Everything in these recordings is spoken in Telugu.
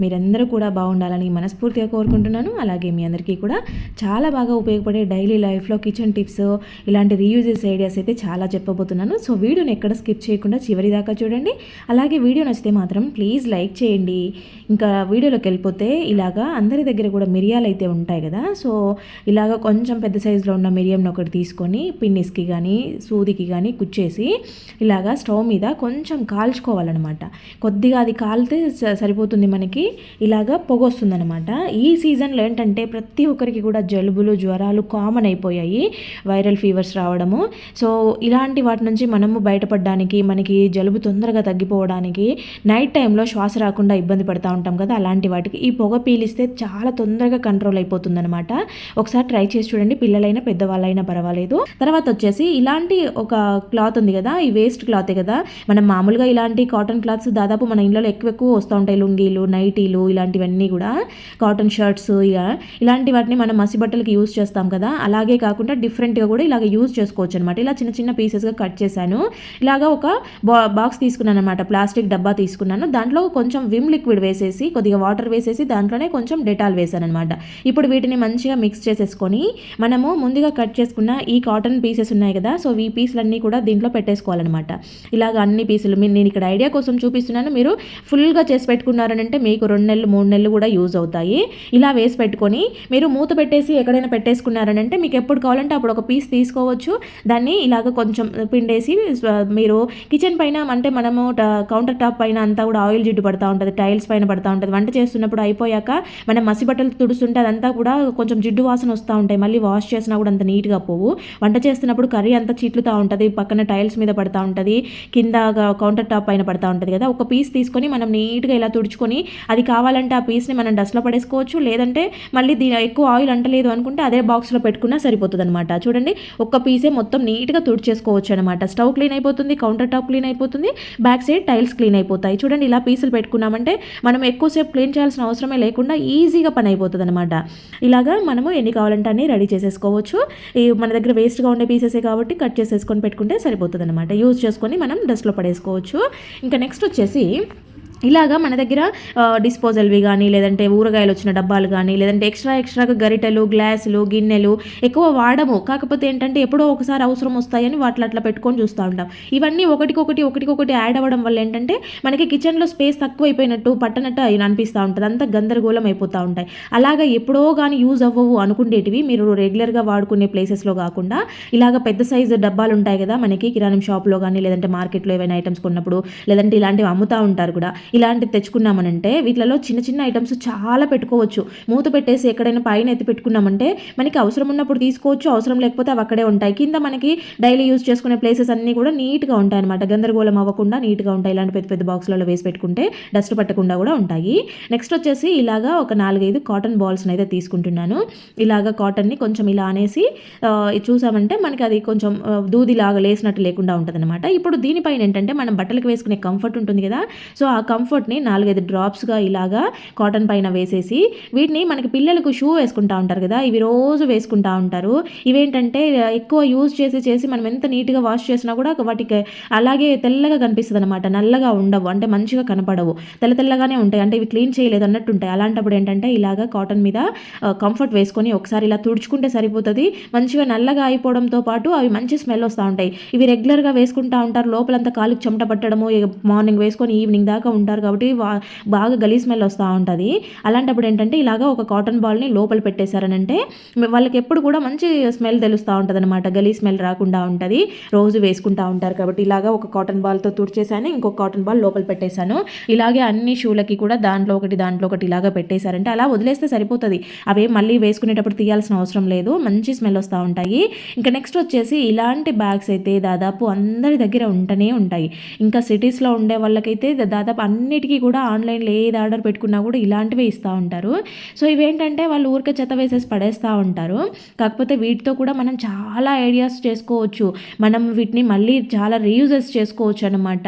మీరందరూ కూడా బాగుండాలని మనస్ఫూర్తిగా కోరుకుంటున్నాను. అలాగే మీ అందరికీ కూడా చాలా బాగా ఉపయోగపడే డైలీ లైఫ్లో కిచెన్ టిప్స్ ఇలాంటి రీయూజెస్ ఐడియాస్ అయితే చాలా చెప్పబోతున్నాను. సో వీడియోని ఎక్కడ స్కిప్ చేయకుండా చివరి దాకా చూడండి. అలాగే వీడియో నచ్చితే మాత్రం ప్లీజ్ లైక్ చేయండి. ఇంకా వీడియోలోకి వెళ్ళిపోతే ఇలాగా అందరి దగ్గర కూడా మిరియాలు అయితే ఉంటాయి కదా. సో ఇలాగ కొంచెం పెద్ద సైజులో ఉన్న మిరియంని ఒకటి తీసుకొని పిన్నిస్కి కానీ సూదికి కానీ కుచ్చేసి ఇలాగా స్టవ్ మీద కొంచెం కాల్చుకోవాలన్నమాట. కొద్దిగా అది కాలితే స- సరిపోతుంది మనకి. ఇలాగా పొగ వస్తుందన్నమాట ఈ సీజన్లో ఏంటంటే ప్రతి ఒక్కరికి కూడా జలుబులు జ్వరాలు కామన్ అయిపోయాయి వైరల్ ఫీవర్స్ రావడము. సో ఇలాంటి వాటి నుంచి మనము బయటపడడానికి మనకి జలుబు తొందరగా తగ్గిపోవడానికి నైట్ టైంలో శ్వాస రాకుండా ఇబ్బంది పడతా ఉంటాం కదా అలాంటి వాటికి ఈ పొగ పీలిస్తే చాలా తొందరగా కంట్రోల్ అయిపోతుందన్నమాట. ఒకసారి ట్రై చేసి చూడండి పిల్లలైనా పెద్దవాళ్ళైనా పర్వాలేదు. తర్వాత వచ్చేసి ఇలాంటి ఒక క్లాత్ ఉంది కదా ఈ వేస్ట్ క్లాతే కదా మనం మామూలుగా ఇలాంటి కాటన్ క్లాత్స్ దాదాపు మన ఇంట్లో ఎక్కువ ఎక్కువ వస్తూ ఉంటాయి లుంగీలు నైట్ నైటీలు ఇలాంటివన్నీ కూడా కాటన్ షర్ట్స్ ఇక ఇలాంటి వాటిని మనం మసి బట్టలకి యూజ్ చేస్తాం కదా. అలాగే కాకుండా డిఫరెంట్గా కూడా ఇలాగ యూజ్ చేసుకోవచ్చు అనమాట ఇలా చిన్న చిన్న పీసెస్గా కట్ చేశాను. ఇలాగ ఒక బా బాక్స్ తీసుకున్నాను అనమాట ప్లాస్టిక్ డబ్బా తీసుకున్నాను. దాంట్లో కొంచెం విమ్ లిక్విడ్ వేసేసి కొద్దిగా వాటర్ వేసేసి దాంట్లోనే కొంచెం డెటాల్ వేసాను అనమాట ఇప్పుడు వీటిని మంచిగా మిక్స్ చేసేసుకొని మనము ముందుగా కట్ చేసుకున్న ఈ కాటన్ పీసెస్ ఉన్నాయి కదా సో ఈ పీసులన్నీ కూడా దీంట్లో పెట్టేసుకోవాలన్నమాట. ఇలాగ అన్ని పీసులు నేను ఇక్కడ ఐడియా కోసం చూపిస్తున్నాను. మీరు ఫుల్గా చేసి పెట్టుకున్నారనంటే మీకు మీకు రెండు నెలలు మూడు నెలలు కూడా యూజ్ అవుతాయి. ఇలా వేసి పెట్టుకొని మీరు మూత పెట్టేసి ఎక్కడైనా పెట్టేసుకున్నారని అంటే మీకు ఎప్పుడు కావాలంటే అప్పుడు ఒక పీస్ తీసుకోవచ్చు. దాన్ని ఇలాగ కొంచెం పిండేసి మీరు కిచెన్ పైన అంటే మనము కౌంటర్ టాప్ పైన అంతా కూడా ఆయిల్ జిడ్డు పడతా ఉంటుంది టైల్స్ పైన పడతా ఉంటుంది. వంట చేస్తున్నప్పుడు అయిపోయాక మనం మసి బట్టలు తుడుస్తుంటే అదంతా కూడా కొంచెం జిడ్డు వాసన వస్తూ ఉంటాయి. మళ్ళీ వాష్ చేసినా కూడా అంత నీట్గా పోవు. వంట చేస్తున్నప్పుడు కర్రీ అంతా చిట్లుతూ ఉంటుంది. పక్కన టైల్స్ మీద పడతా ఉంటుంది. కింద కౌంటర్ టాప్ పైన పడతా ఉంటుంది కదా. ఒక పీస్ తీసుకొని మనం నీట్గా ఇలా తుడుచుకొని అది కావాలంటే ఆ పీస్ని మనం డస్ట్లో పడేసుకోవచ్చు. లేదంటే మళ్ళీ దీని ఎక్కువ ఆయిల్ అంటలేదు అనుకుంటే అదే బాక్స్లో పెట్టుకున్నా సరిపోతుంది అనమాట చూడండి ఒక్క పీసే మొత్తం నీట్గా తుడిచేసుకోవచ్చు అనమాట స్టవ్ క్లీన్ అయిపోతుంది కౌంటర్ టాప్ క్లీన్ అయిపోతుంది బ్యాక్ సైడ్ టైల్స్ క్లీన్ అయిపోతాయి. చూడండి ఇలా పీసులు పెట్టుకున్నామంటే మనం ఎక్కువసేపు క్లీన్ చేయాల్సిన అవసరమే లేకుండా ఈజీగా పని అయిపోతుంది అనమాట ఇలాగా మనము ఎన్ని కావాలంటే అన్ని రెడీ చేసేసుకోవచ్చు. ఈ మన దగ్గర వేస్ట్గా ఉండే పీసెసే కాబట్టి కట్ చేసేసుకొని పెట్టుకుంటే సరిపోతుంది అనమాట యూజ్ చేసుకొని మనం డస్ట్లో పడేసుకోవచ్చు. ఇంకా నెక్స్ట్ వచ్చేసి ఇలాగా మన దగ్గర డిస్పోజల్వి కానీ లేదంటే ఊరగాయలు వచ్చిన డబ్బాలు కానీ లేదంటే ఎక్స్ట్రా ఎక్స్ట్రాగా గరిటెలు గ్లాసులు గిన్నెలు ఎక్కువ వాడము. కాకపోతే ఏంటంటే ఎప్పుడో ఒకసారి అవసరం వస్తాయని వాటిలో అట్లా పెట్టుకొని చూస్తూ ఉంటాం. ఇవన్నీ ఒకటికొకటి ఒకటికొకటి యాడ్ అవ్వడం వల్ల ఏంటంటే మనకి కిచెన్లో స్పేస్ తక్కువ అయిపోయినట్టు పట్టనట్టు అయి అనిపిస్తూ ఉంటుంది. అంతా గందరగోళం అయిపోతూ ఉంటాయి. అలాగా ఎప్పుడో కానీ యూజ్ అవ్వవు అనుకునేటివి. మీరు రెగ్యులర్గా వాడుకునే ప్లేసెస్లో కాకుండా ఇలాగ పెద్ద సైజు డబ్బాలు ఉంటాయి కదా మనకి కిరాణం షాప్లో కానీ లేదంటే మార్కెట్లో ఏవైనా ఐటమ్స్ కొన్నప్పుడు లేదంటే ఇలాంటివి అమ్ముతూ ఉంటారు కూడా. ఇలాంటివి తెచ్చుకున్నామనంటే వీటిలో చిన్న చిన్న ఐటమ్స్ చాలా పెట్టుకోవచ్చు. మూత పెట్టేసి ఎక్కడైనా పైన ఎత్తి పెట్టుకున్నామంటే మనకి అవసరం ఉన్నప్పుడు తీసుకోవచ్చు అవసరం లేకపోతే అవి అక్కడే ఉంటాయి. కింద మనకి డైలీ యూజ్ చేసుకునే ప్లేసెస్ అన్నీ కూడా నీట్గా ఉంటాయి అనమాట గందరగోళం అవ్వకుండా నీట్గా ఉంటాయి. ఇలాంటి పెద్ద పెద్ద బాక్స్లలో వేసి పెట్టుకుంటే డస్ట్ పట్టకుండా కూడా ఉంటాయి. నెక్స్ట్ వచ్చేసి ఇలాగా ఒక నాలుగైదు కాటన్ బాల్స్ని అయితే తీసుకుంటున్నాను. ఇలాగా కాటన్ని కొంచెం ఇలా అనేసి చూసామంటే మనకి అది కొంచెం దూది దూదిలాగా లేసినట్టు లేకుండా ఉంటుంది అనమాట ఇప్పుడు దీనిపైన ఏంటంటే మనం బట్టలకు వేసుకునే కంఫర్ట్ ఉంటుంది కదా. సో ఆ కంఫర్ట్ని నాలుగైదు డ్రాప్స్గా ఇలాగా కాటన్ పైన వేసేసి వీటిని మనకి పిల్లలకు షూ వేసుకుంటా ఉంటారు కదా ఇవి రోజు వేసుకుంటా ఉంటారు. ఇవేంటంటే ఎక్కువ యూజ్ చేసి చేసి మనం ఎంత నీట్గా వాష్ చేసినా కూడా వాటికి అలాగే తెల్లగా కనిపిస్తుంది అనమాట నల్లగా ఉండవు అంటే మంచిగా కనపడవు. తెల్ల తెల్లగానే ఉంటాయి అంటే ఇవి క్లీన్ చేయలేదు అన్నట్టు ఉంటాయి అలాంటప్పుడు ఏంటంటే ఇలాగా కాటన్ మీద కంఫర్ట్ వేసుకొని ఒకసారి ఇలా తుడుచుకుంటే సరిపోతుంది. మంచిగా నల్లగా అయిపోవడంతో పాటు అవి మంచి స్మెల్ వస్తూ ఉంటాయి. ఇవి రెగ్యులర్గా వేసుకుంటా ఉంటారు లోపలంతా కాలుకి చెమట పట్టడము మార్నింగ్ వేసుకొని ఈవినింగ్ దాకా ఉంటారు కాబట్టి బాగా గలీ స్మెల్ వస్తూ ఉంటుంది. అలాంటప్పుడు ఏంటంటే ఇలాగా ఒక కాటన్ బాల్ని లోపల పెట్టేశారనంటే వాళ్ళకి ఎప్పుడు కూడా మంచి స్మెల్ తెలుస్తూ ఉంటుంది అనమాట గలీ స్మెల్ రాకుండా ఉంటుంది. రోజు వేసుకుంటా ఉంటారు కాబట్టి ఇలాగా ఒక కాటన్ బాల్తో తుడిచేసాను ఇంకొక కాటన్ బాల్ లోపల పెట్టేశాను. ఇలాగే అన్ని షూలకి కూడా దాంట్లో ఒకటి దాంట్లో ఒకటి ఇలాగా పెట్టేశారంటే అలా వదిలేస్తే సరిపోతుంది. అవే మళ్ళీ వేసుకునేటప్పుడు తీయాల్సిన అవసరం లేదు. మంచి స్మెల్ వస్తూ ఉంటాయి. ఇంకా నెక్స్ట్ వచ్చేసి ఇలాంటి బ్యాగ్స్ అయితే దాదాపు అందరి దగ్గర ఉంటూనే ఉంటాయి. ఇంకా సిటీస్లో ఉండే వాళ్ళకైతే దాదాపు అన్ని అన్నిటికీ కూడా ఆన్లైన్లో ఏది ఆర్డర్ పెట్టుకున్నా కూడా ఇలాంటివే ఇస్తూ ఉంటారు. సో ఇవేంటంటే వాళ్ళు ఊరికే చెత్త వేసేసి పడేస్తూ ఉంటారు. కాకపోతే వీటితో కూడా మనం చాలా ఐడియాస్ చేసుకోవచ్చు. మనం వీటిని మళ్ళీ చాలా రీయూజెస్ చేసుకోవచ్చు అనమాట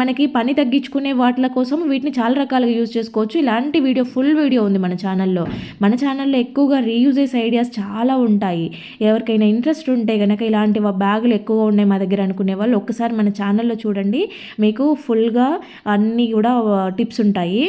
మనకి పని తగ్గించుకునే వాటిల కోసం వీటిని చాలా రకాలుగా యూజ్ చేసుకోవచ్చు. ఇలాంటి వీడియో ఫుల్ వీడియో ఉంది మన ఛానల్లో. మన ఛానల్లో ఎక్కువగా రీయూజెస్ ఐడియాస్ చాలా ఉంటాయి. ఎవరికైనా ఇంట్రెస్ట్ ఉంటే కనుక ఇలాంటి బ్యాగులు ఎక్కువగా ఉన్నాయి మా దగ్గర అనుకునే వాళ్ళు ఒక్కసారి మన ఛానల్లో చూడండి. మీకు ఫుల్గా అన్నీ కూడా టిప్స్ ఉంటాయి.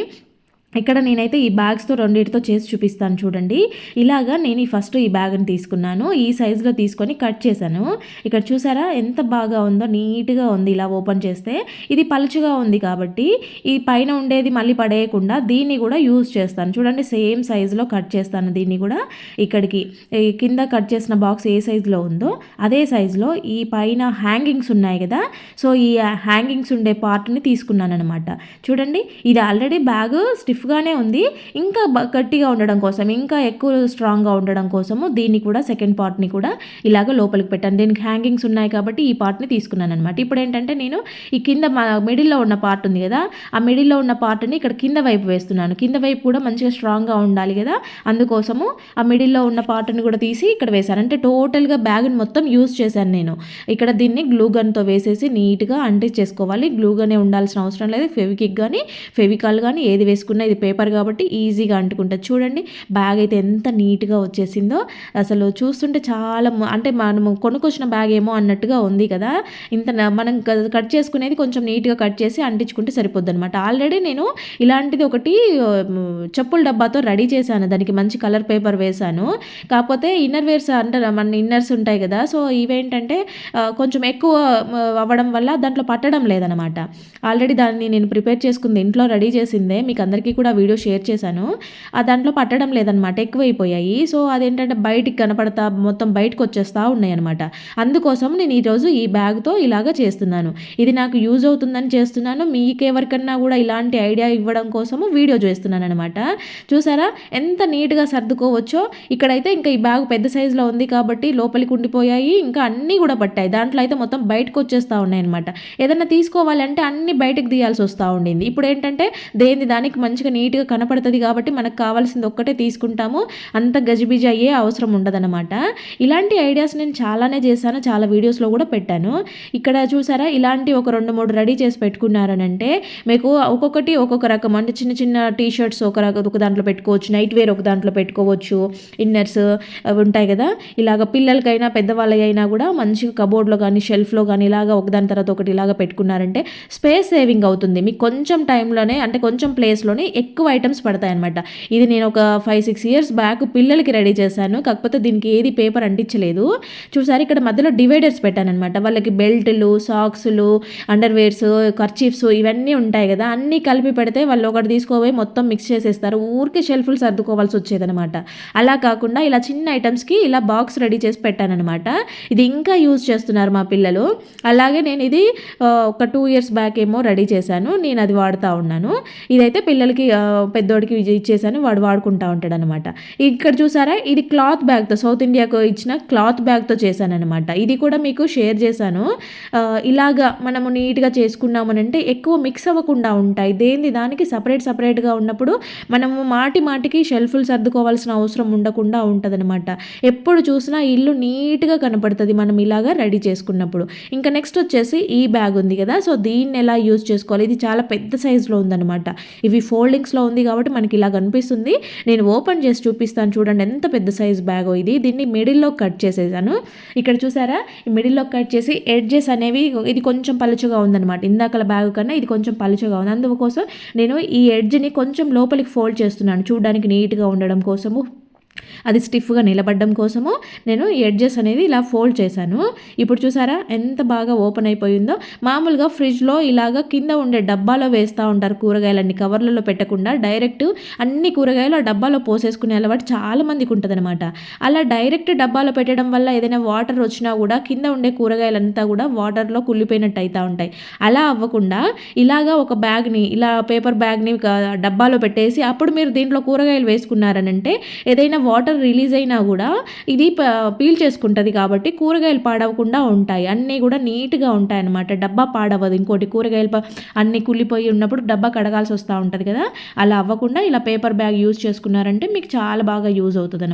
ఇక్కడ నేనైతే ఈ బ్యాగ్స్తో రెండింటితో చేసి చూపిస్తాను చూడండి. ఇలాగా నేను ఈ ఫస్ట్ ఈ బ్యాగ్ని తీసుకున్నాను. ఈ సైజులో తీసుకొని కట్ చేశాను. ఇక్కడ చూసారా ఎంత బాగా ఉందో నీట్గా ఉంది ఇలా ఓపెన్ చేస్తే. ఇది పలుచుగా ఉంది కాబట్టి ఈ పైన ఉండేది మళ్ళీ పడేయకుండా దీన్ని కూడా యూజ్ చేస్తాను. చూడండి సేమ్ సైజులో కట్ చేస్తాను దీన్ని కూడా. ఇక్కడికి కింద కట్ చేసిన బాక్స్ ఏ సైజులో ఉందో అదే సైజులో ఈ పైన హ్యాంగింగ్స్ ఉన్నాయి కదా. సో ఈ హ్యాంగింగ్స్ ఉండే పార్ట్ని తీసుకున్నాను అనమాట చూడండి ఇది ఆల్రెడీ బ్యాగ్ స్టిఫ్ స్టిఫ్గానే ఉంది. ఇంకా గట్టిగా ఉండడం కోసం ఇంకా ఎక్కువ స్ట్రాంగ్గా ఉండడం కోసము దీన్ని కూడా సెకండ్ పార్ట్ని కూడా ఇలాగ లోపలికి పెట్టాను. దీనికి హ్యాంగింగ్స్ ఉన్నాయి కాబట్టి ఈ పార్ట్ని తీసుకున్నాను అనమాట ఇప్పుడు ఏంటంటే నేను ఈ కింద మిడిల్లో ఉన్న పార్ట్ ఉంది కదా ఆ మిడిల్లో ఉన్న పార్ట్ని ఇక్కడ కింద వైపు వేస్తున్నాను. కింద వైపు కూడా మంచిగా స్ట్రాంగ్గా ఉండాలి కదా అందుకోసము ఆ మిడిల్లో ఉన్న పార్ట్ని కూడా తీసి ఇక్కడ వేశాను. అంటే టోటల్గా బ్యాగ్ని మొత్తం యూజ్ చేశాను నేను. ఇక్కడ దీన్ని గ్లూ గన్తో వేసేసి నీట్గా అంటించేసుకోవాలి చేసుకోవాలి. గనే ఉండాల్సిన అవసరం లేదు. ఫెవికిక్ కానీ ఫెవికాల్ కానీ ఏది వేసుకున్నా ఇది పేపర్ కాబట్టి ఈజీగా అంటుకుంటుంది. చూడండి బ్యాగ్ అయితే ఎంత నీట్గా వచ్చేసిందో. అసలు చూస్తుంటే చాలా అంటే మనము కొనుక్కొచ్చిన బ్యాగ్ ఏమో అన్నట్టుగా ఉంది కదా. ఇంత మనం కట్ చేసుకునేది కొంచెం నీట్గా కట్ చేసి అంటించుకుంటే సరిపోద్ది అనమాట ఆల్రెడీ నేను ఇలాంటిది ఒకటి చెప్పుల డబ్బాతో రెడీ చేశాను. దానికి మంచి కలర్ పేపర్ వేశాను. కాకపోతే ఇన్నర్ వేర్స్ అంటారు మన ఇన్నర్స్ ఉంటాయి కదా. సో ఇవేంటంటే కొంచెం ఎక్కువ అవ్వడం వల్ల దాంట్లో పట్టడం లేదనమాట ఆల్రెడీ దాన్ని నేను ప్రిపేర్ చేసుకుంది ఇంట్లో రెడీ చేసిందే. మీకు అందరికీ కూడా వీడియో షేర్ చేశాను. ఆ దాంట్లో పట్టడం లేదనమాట ఎక్కువైపోయాయి. సో అదేంటంటే బయటికి కనపడతా మొత్తం బయటకు వచ్చేస్తూ ఉన్నాయి అనమాట అందుకోసం నేను ఈరోజు ఈ బ్యాగ్తో ఇలాగ చేస్తున్నాను. ఇది నాకు యూజ్ అవుతుందని చేస్తున్నాను. మీకు ఎవరికన్నా కూడా ఇలాంటి ఐడియా ఇవ్వడం కోసము వీడియో చేస్తున్నాను అనమాట చూసారా? ఎంత నీట్గా సర్దుకోవచ్చో. ఇక్కడైతే ఇంకా ఈ బ్యాగ్ పెద్ద సైజులో ఉంది కాబట్టి లోపలికి ఉండిపోయాయి. ఇంకా అన్నీ కూడా పట్టాయి. దాంట్లో అయితే మొత్తం బయటకు వచ్చేస్తూ ఉన్నాయి అనమాట ఏదన్నా తీసుకోవాలంటే అన్ని బయటకు తీయాల్సి వస్తూ ఉండింది. ఇప్పుడు ఏంటంటే దేని దానికి మంచిగా నీట్గా కనపడుతుంది కాబట్టి మనకు కావాల్సింది ఒక్కటే తీసుకుంటాము. అంత గజిబిజి అయ్యే అవసరం ఉండదన్నమాట. ఇలాంటి ఐడియాస్ నేను చాలానే చేశాను చాలా వీడియోస్లో కూడా పెట్టాను. ఇక్కడ చూసారా ఇలాంటి ఒక రెండు మూడు రెడీ చేసి పెట్టుకున్నారనంటే మీకు ఒక్కొక్కటి ఒక్కొక్క రకం. అంటే చిన్న చిన్న టీ షర్ట్స్ ఒక రకం ఒక దాంట్లో పెట్టుకోవచ్చు నైట్ వేర్ ఒక దాంట్లో పెట్టుకోవచ్చు ఇన్నర్స్ అవి ఉంటాయి కదా. ఇలాగ పిల్లలకైనా పెద్దవాళ్ళకైనా కూడా మంచిగా కబోర్డ్లో కానీ షెల్ఫ్లో కానీ ఇలాగ ఒకదాని తర్వాత ఒకటి ఇలాగ పెట్టుకున్నారంటే స్పేస్ సేవింగ్ అవుతుంది. మీకు కొంచెం టైంలోనే అంటే కొంచెం ప్లేస్లోనే ఎక్కువ ఐటమ్స్ పడతాయి అనమాట ఇది నేను ఒక ఫైవ్ సిక్స్ ఇయర్స్ బ్యాక్ పిల్లలకి రెడీ చేశాను. కాకపోతే దీనికి ఏది పేపర్ అంటించలేదు. చూసారు ఇక్కడ మధ్యలో డివైడర్స్ పెట్టానమాట వాళ్ళకి బెల్ట్లు సాక్స్లు అండర్వేర్స్ కర్చీఫ్స్ ఇవన్నీ ఉంటాయి కదా. అన్నీ కలిపి పెడితే వాళ్ళు ఒకటి తీసుకోపోయి మొత్తం మిక్స్ చేసేస్తారు. ఊరికే షెల్ఫ్లు సర్దుకోవాల్సి వచ్చేదనమాట అలా కాకుండా ఇలా చిన్న ఐటమ్స్కి ఇలా బాక్స్ రెడీ చేసి పెట్టానమాట ఇది ఇంకా యూజ్ చేస్తున్నారు మా పిల్లలు. అలాగే నేను ఇది ఒక టూ ఇయర్స్ బ్యాక్ ఏమో రెడీ చేశాను. నేను అది వాడుతూ ఉన్నాను. ఇదైతే పిల్లలకి పెద్దోడికి ఇచ్చేసాను వాడు వాడుకుంటా ఉంటాడు అనమాట ఇక్కడ చూసారా ఇది క్లాత్ బ్యాగ్తో సౌత్ ఇండియాకు ఇచ్చిన క్లాత్ బ్యాగ్తో చేశాను అనమాట ఇది కూడా మీకు షేర్ చేశాను. ఇలాగా మనము నీట్గా చేసుకున్నామనంటే ఎక్కువ మిక్స్ అవ్వకుండా ఉంటాయి. దేని దానికి సపరేట్ సపరేట్గా ఉన్నప్పుడు మనము మాటి మాటికి షెల్ఫ్లు సర్దుకోవాల్సిన అవసరం ఉండకుండా ఉంటుందన్నమాట. ఎప్పుడు చూసినా ఇల్లు నీట్గా కనపడుతుంది మనం ఇలాగా రెడీ చేసుకున్నప్పుడు. ఇంకా నెక్స్ట్ వచ్చేసి ఈ బ్యాగ్ ఉంది కదా సో దీన్ని ఎలా యూజ్ చేసుకోవాలి? ఇది చాలా పెద్ద సైజులో ఉందన్నమాట. ఇవి ఫోల్డింగ్స్లో ఉంది కాబట్టి మనకి ఇలా కనిపిస్తుంది. నేను ఓపెన్ చేసి చూపిస్తాను. చూడండి ఎంత పెద్ద సైజ్ బ్యాగ్ ఇది. దీన్ని మిడిల్లో కట్ చేసేసాను. ఇక్కడ చూసారా? ఈ మిడిల్లో కట్ చేసి ఎడ్జెస్ అనేవి ఇది కొంచెం పలుచగా ఉందన్నమాట. ఇందాకల బ్యాగ్ కన్నా ఇది కొంచెం పలుచగా ఉంది. అందుకోసం నేను ఈ ఎడ్జ్ని కొంచెం లోపలికి ఫోల్డ్ చేస్తున్నాను. చూడడానికి నీట్గా ఉండడం కోసము. అది స్టిఫ్గా నిలబడడం కోసము నేను ఎడ్జెస్ అనేది ఇలా ఫోల్డ్ చేశాను. ఇప్పుడు చూసారా ఎంత బాగా ఓపెన్ అయిపోయిందో. మామూలుగా ఫ్రిడ్జ్లో ఇలాగ కింద ఉండే డబ్బాలో వేస్తూ ఉంటారు కూరగాయలన్నీ కవర్లలో పెట్టకుండా డైరెక్ట్ అన్ని కూరగాయలు ఆ డబ్బాలో పోసేసుకునే అలవాటు చాలా మందికి ఉంటుందన్నమాట. అలా డైరెక్ట్ డబ్బాలో పెట్టడం వల్ల ఏదైనా వాటర్ వచ్చినా కూడా కింద ఉండే కూరగాయలంతా కూడా వాటర్లో కుళ్ళిపోయినట్టు అవుతూ ఉంటాయి. అలా అవ్వకుండా ఇలాగా ఒక బ్యాగ్ని ఇలా పేపర్ బ్యాగ్ని డబ్బాలో పెట్టేసి అప్పుడు మీరు దీంట్లో కూరగాయలు వేసుకున్నారనంటే ఏదైనా వాటర్ రిలీజ్ అయినా కూడా ఇది ప- పీల్ చేసుకుంటుంది కాబట్టి కూరగాయలు పాడవకుండా ఉంటాయి. అన్నీ కూడా నీట్గా ఉంటాయి అన్నమాట. డబ్బా పాడవదు. ఇంకోటి కూరగాయలు అన్నీ కుళ్ళిపోయి ఉన్నప్పుడు డబ్బా కడగాల్సి వస్తూ ఉంటుంది కదా. అలా అవ్వకుండా ఇలా పేపర్ బ్యాగ్ యూజ్ చేసుకున్నారంటే మీకు చాలా బాగా యూజ్ అవుతుంది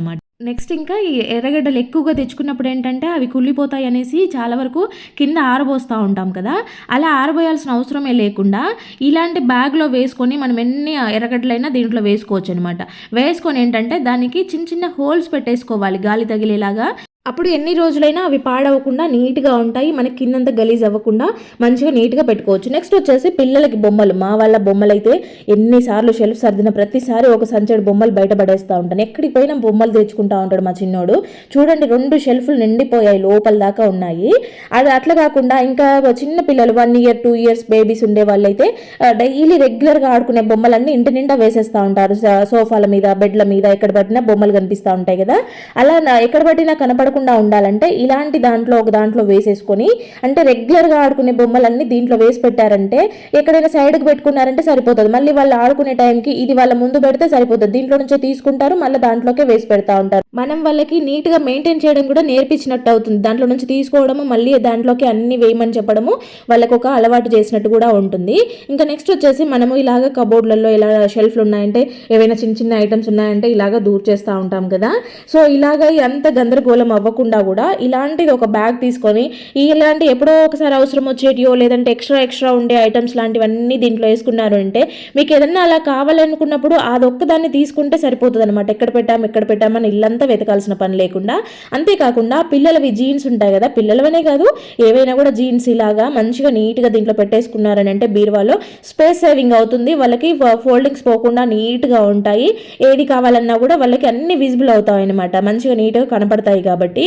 నెక్స్ట్ ఇంకా ఈ ఎర్రగడ్డలు ఎక్కువగా తెచ్చుకున్నప్పుడు ఏంటంటే అవి కుళ్ళిపోతాయి అనేసి చాలా వరకు కింద ఆరబోస్తూ ఉంటాం కదా. అలా ఆరబోయాల్సిన అవసరమే లేకుండా ఇలాంటి బ్యాగ్లో వేసుకొని మనం ఎన్ని ఎర్రగడ్డలైనా దీంట్లో వేసుకోవచ్చు అనమాట వేసుకొని ఏంటంటే దానికి చిన్న చిన్న హోల్స్ పెట్టేసుకోవాలి. గాలి తగిలేలాగా అప్పుడు ఎన్ని రోజులైనా అవి పాడవకుండా నీట్గా ఉంటాయి మనకి కిందంతా గలీజ్ అవ్వకుండా మంచిగా నీట్గా పెట్టుకోవచ్చు. నెక్స్ట్ వచ్చేసి పిల్లలకి బొమ్మలు. మా వాళ్ళ బొమ్మలు అయితే ఎన్నిసార్లు షెల్ఫ్ సర్దిన ప్రతిసారి ఒక సంచడి బొమ్మలు బయట పడేస్తూ ఉంటాను. ఎక్కడికి పోయినా బొమ్మలు తెచ్చుకుంటా ఉంటాడు మా చిన్నోడు. చూడండి రెండు షెల్ఫ్లు నిండిపోయాయి లోపల దాకా ఉన్నాయి. అది అట్లా కాకుండా ఇంకా చిన్న పిల్లలు one year two years babies ఉండే వాళ్ళైతే డైలీ రెగ్యులర్గా ఆడుకునే బొమ్మలన్నీ ఇంటి నిండా వేసేస్తూ ఉంటారు. సోఫాల మీద బెడ్ల మీద ఎక్కడ పట్టినా బొమ్మలు కనిపిస్తూ ఉంటాయి కదా. అలా నా- ఎక్కడ పట్టినా కనపడకుండా ఉండాలంటే ఇలాంటి దాంట్లో ఒక దాంట్లో వేసేసుకొని అంటే రెగ్యులర్గా ఆడుకునే బొమ్మలన్నీ దీంట్లో వేసి పెట్టారంటే ఎక్కడైనా సైడ్కి పెట్టుకున్నారంటే సరిపోతుంది. మళ్ళీ వాళ్ళు ఆడుకునే టైంకి ఇది వాళ్ళ ముందు పెడితే సరిపోతుంది. దీంట్లో నుంచే తీసుకుంటారు మళ్ళీ దాంట్లోకే వేసి పెడతా ఉంటారు. మనం వాళ్ళకి నీట్గా మెయింటైన్ చేయడం కూడా నేర్పించినట్టు అవుతుంది. దాంట్లో నుంచి తీసుకోవడము మళ్ళీ దాంట్లోకి అన్ని వేయమని చెప్పడము వాళ్ళకు ఒక అలవాటు చేసినట్టు కూడా ఉంటుంది. ఇంకా నెక్స్ట్ వచ్చేసి మనము ఇలాగ కబోర్డ్లలో ఇలా షెల్ఫ్లు ఉన్నాయంటే ఏవైనా చిన్న చిన్న ఐటమ్స్ ఉన్నాయంటే ఇలాగ దూర్ చేస్తూ ఉంటాం కదా. సో ఇలాగ అంత గందరగోళం అవ్వకుండా కూడా ఇలాంటిది ఒక బ్యాగ్ తీసుకొని ఇలాంటి ఎప్పుడో ఒకసారి అవసరం వచ్చేటియో లేదంటే ఎక్స్ట్రా ఎక్స్ట్రా ఉండే ఐటమ్స్ లాంటివన్నీ దీంట్లో వేసుకున్నారు అంటే మీకు ఏదన్నా అలా కావాలనుకున్నప్పుడు అదొక్కదాన్ని తీసుకుంటే సరిపోతుంది అనమాట ఎక్కడ పెట్టాం ఎక్కడ పెట్టామని ఇల్లంతా వెతకాల్సిన పని లేకుండా అంతేకాకుండా పిల్లలవి జీన్స్ ఉంటాయి కదా పిల్లలవనే కాదు ఏవైనా కూడా జీన్స్ ఇలాగా మంచిగా నీట్గా దీంట్లో పెట్టేసుకున్నారని అంటే బీరువాలో స్పేస్ సేవింగ్ అవుతుంది. వాళ్ళకి ఫోల్డింగ్స్ పోకుండా నీట్గా ఉంటాయి. ఏది కావాలన్నా కూడా వాళ్ళకి అన్ని విజిబుల్ అవుతాయి అనమాట మంచిగా నీట్గా కనపడతాయి కాబట్టి.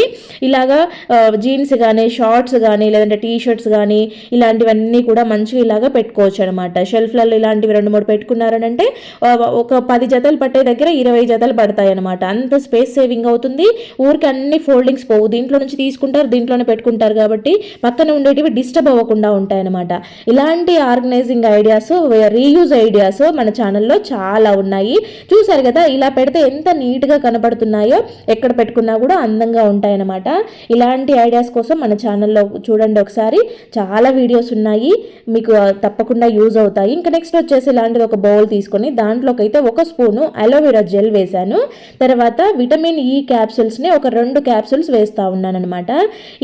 ఇలాగా జీన్స్ కానీ షార్ట్స్ కానీ లేదంటే టీ షర్ట్స్ కానీ ఇలాంటివన్నీ కూడా మంచిగా ఇలాగా పెట్టుకోవచ్చు అనమాట షెల్ఫ్లలో ఇలాంటివి రెండు మూడు పెట్టుకున్నారనంటే ఒక పది జతలు పట్టే దగ్గర ఇరవై జతలు పడతాయి అనమాట అంత స్పేస్ సేవింగ్ అవుతుంది. ఊరికి అన్ని ఫోల్డింగ్స్ పోవు. దీంట్లో నుంచి తీసుకుంటారు దీంట్లోనే పెట్టుకుంటారు కాబట్టి పక్కన ఉండేటివి డిస్టర్బ్ అవ్వకుండా ఉంటాయన్నమాట. ఇలాంటి ఆర్గనైజింగ్ ఐడియాస్ రీయూజ్ ఐడియాస్ మన ఛానల్లో చాలా ఉన్నాయి. చూసారు కదా ఇలా పెడితే ఎంత నీట్గా కనపడుతున్నాయో ఎక్కడ పెట్టుకున్నా కూడా అందంగా ఉంటాయన్నమాట. ఇలాంటి ఐడియాస్ కోసం మన ఛానల్లో చూడండి ఒకసారి. చాలా వీడియోస్ ఉన్నాయి. మీకు తప్పకుండా యూజ్ అవుతాయి. ఇంకా నెక్స్ట్ వచ్చేసి ఇలాంటిది ఒక బౌల్ తీసుకొని దాంట్లోకి అయితే ఒక స్పూను అలోవెరా జెల్ వేశాను. తర్వాత విటమిన్ ఈ క్యాప్సూల్స్ని ఒక రెండు క్యాప్సూల్స్ వేస్తూ ఉన్నాను అనమాట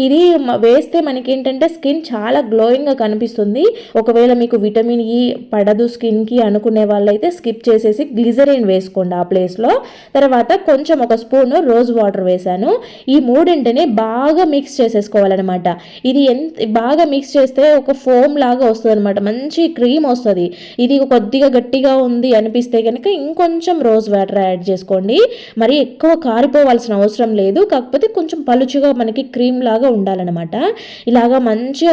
ఇది వేస్తే మనకి ఏంటంటే స్కిన్ చాలా గ్లోయింగ్గా కనిపిస్తుంది. ఒకవేళ మీకు విటమిన్ ఈ పడదు స్కిన్కి అనుకునే వాళ్ళైతే స్కిప్ చేసేసి గ్లిజరిన్ వేసుకోండి ఆ ప్లేస్లో. తర్వాత కొంచెం ఒక స్పూను రోజ్ వాటర్ వేశాను. ఈ మూడింటిని బాగా మిక్స్ చేసేసుకోవాలన్నమాట. ఇది ఎంత బాగా మిక్స్ చేస్తే ఒక ఫోమ్ లాగా వస్తుంది అనమాట మంచి క్రీమ్ వస్తుంది. ఇది కొద్దిగా గట్టిగా ఉంది అనిపిస్తే కనుక ఇంకొంచెం రోజ్ వాటర్ యాడ్ చేసుకోండి. మరి ఎక్కువ మారిపోవాల్సిన అవసరం లేదు. కాకపోతే కొంచెం పలుచుగా మనకి క్రీమ్ లాగా ఉండాలన్నమాట. ఇలాగా మంచిగా